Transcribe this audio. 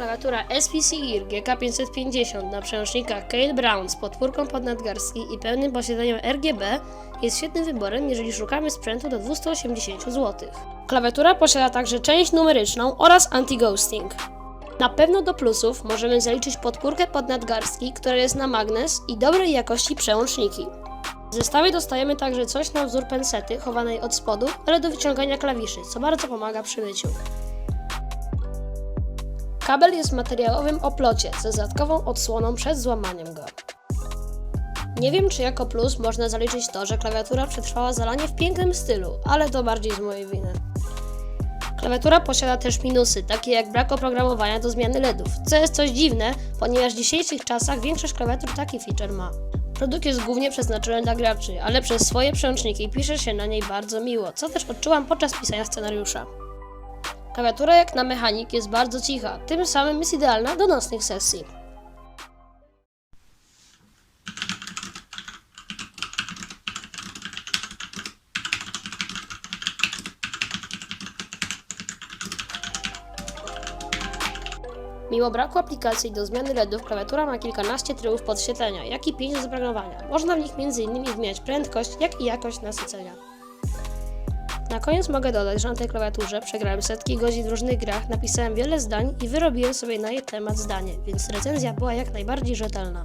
Klawiatura SPC GIR GK550 na przełącznikach Kale Brown z podpórką pod nadgarstki i pełnym posiadleniem RGB jest świetnym wyborem, jeżeli szukamy sprzętu do 280 zł. Klawiatura posiada także część numeryczną oraz anti-ghosting. Na pewno do plusów możemy zaliczyć podpórkę pod nadgarstki, która jest na magnes i dobrej jakości przełączniki. W zestawie dostajemy także coś na wzór pensety chowanej od spodu, ale do wyciągania klawiszy, co bardzo pomaga przy myciu. Kabel jest w materiałowym oplocie ze dodatkową odsłoną przed złamaniem go. Nie wiem, czy jako plus można zaliczyć to, że klawiatura przetrwała zalanie w pięknym stylu, ale to bardziej z mojej winy. Klawiatura posiada też minusy, takie jak brak oprogramowania do zmiany LEDów, co jest coś dziwne, ponieważ w dzisiejszych czasach większość klawiatur taki feature ma. Produkt jest głównie przeznaczony dla graczy, ale przez swoje przełączniki pisze się na niej bardzo miło, co też odczułam podczas pisania scenariusza. Klawiatura jak na mechanik jest bardzo cicha, tym samym jest idealna do nocnych sesji. Mimo braku aplikacji do zmiany LEDów, klawiatura ma kilkanaście trybów podświetlenia, jak i 5 do zaprogramowania. Można w nich m.in. zmieniać prędkość, jak i jakość nasycenia. Na koniec mogę dodać, że na tej klawiaturze przegrałem setki godzin w różnych grach, napisałem wiele zdań i wyrobiłem sobie na jej temat zdanie, więc recenzja była jak najbardziej rzetelna.